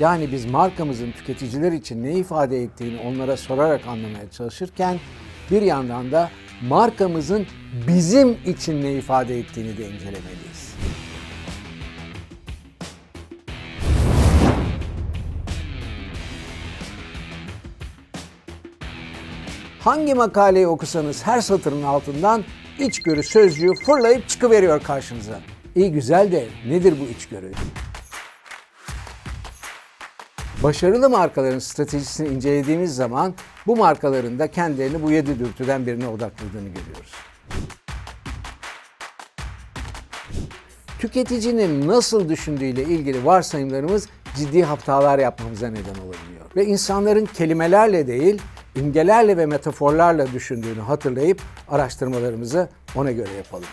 Yani biz markamızın tüketiciler için ne ifade ettiğini onlara sorarak anlamaya çalışırken bir yandan da markamızın bizim için ne ifade ettiğini de incelemeliyiz. Hangi makaleyi okusanız her satırın altından içgörü sözcüğü fırlayıp çıkıveriyor karşınıza. İyi güzel de nedir bu içgörü? Başarılı markaların stratejisini incelediğimiz zaman bu markaların da kendilerini bu yedi dürtüden birine odakladığını görüyoruz. Tüketicinin nasıl düşündüğüyle ilgili varsayımlarımız ciddi hatalar yapmamıza neden olabiliyor. Ve insanların kelimelerle değil, imgelerle ve metaforlarla düşündüğünü hatırlayıp araştırmalarımızı ona göre yapalım.